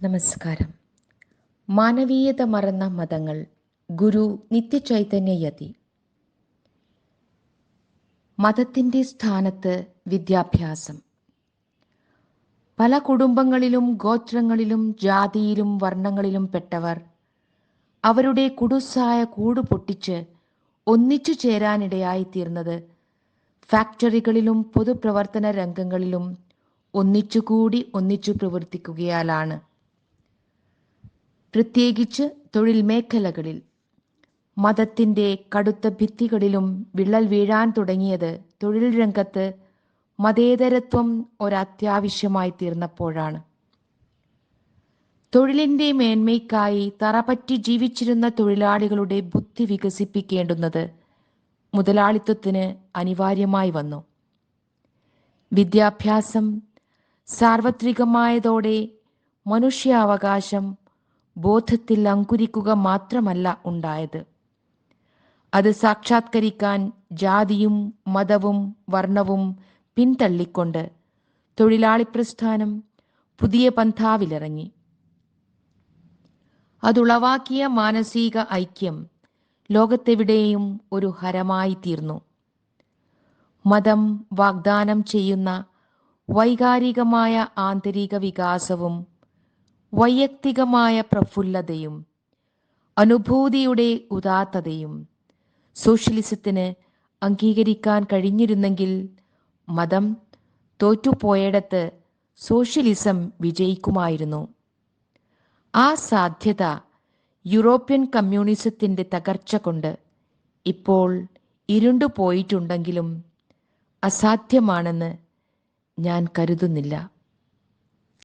നമസ്കാരം. മാനവീയത മറന്ന മതങ്ങൾ ഗുരു നിത്യചൈതന്യയതി. മതത്തിന്റെ സ്ഥാനത്ത് വിദ്യാഭ്യാസം. പല കുടുംബങ്ങളിലും ഗോത്രങ്ങളിലും ജാതിയിലും വർണങ്ങളിലും പെട്ടവർ അവരുടെ കുടുസായ കൂട് പൊട്ടിച്ച് ഒന്നിച്ചു ചേരാനിടയായിത്തീർന്നത് ഫാക്ടറികളിലും പൊതുപ്രവർത്തന രംഗങ്ങളിലും ഒന്നിച്ചുകൂടി ഒന്നിച്ചു പ്രവർത്തിക്കുകയാലാണ്. പ്രത്യേകിച്ച് തൊഴിൽ മേഖലകളിൽ. മതത്തിന്റെ കടുത്ത ഭിത്തികളിലും വിള്ളൽ വീഴാൻ തുടങ്ങിയത് തൊഴിൽ രംഗത്ത് മതേതരത്വം ഒരത്യാവശ്യമായി തീർന്നപ്പോഴാണ്. തൊഴിലിന്റെ മേന്മയ്ക്കായി തറപറ്റി ജീവിച്ചിരുന്ന തൊഴിലാളികളുടെ ബുദ്ധി വികസിപ്പിക്കേണ്ടുന്നത് മുതലാളിത്വത്തിന് അനിവാര്യമായി വന്നു. വിദ്യാഭ്യാസം സാർവത്രികമായതോടെ മനുഷ്യാവകാശം ബോധത്തിൽ അങ്കുരിക്കുക മാത്രമല്ല ഉണ്ടായത്. അത് സാക്ഷാത്കരിക്കാൻ ജാതിയും മതവും വർണവും പിന്തള്ളിക്കൊണ്ട് തൊഴിലാളി പ്രസ്ഥാനം പുതിയ പന്ഥാവിലിറങ്ങി. അതുളവാക്കിയ മാനസിക ഐക്യം ലോകത്തെവിടെയും ഒരു ഹരമായി തീർന്നു. മതം വാഗ്ദാനം ചെയ്യുന്ന വൈകാരികമായ ആന്തരിക വികാസവും വൈയക്തികമായ പ്രഫുല്ലതയും അനുഭൂതിയുടെ ഉദാത്തതയും സോഷ്യലിസത്തിന് അംഗീകരിക്കാൻ കഴിഞ്ഞിരുന്നെങ്കിൽ മതം തോറ്റുപോയിടത്ത് സോഷ്യലിസം വിജയിക്കുമായിരുന്നു. ആ സാധ്യത യൂറോപ്യൻ കമ്മ്യൂണിസത്തിന്റെ തകർച്ച കൊണ്ട് ഇപ്പോൾ ഇരുണ്ടുപോയിട്ടുണ്ടെങ്കിലും അസാധ്യമാണെന്ന് ഞാൻ കരുതുന്നില്ല.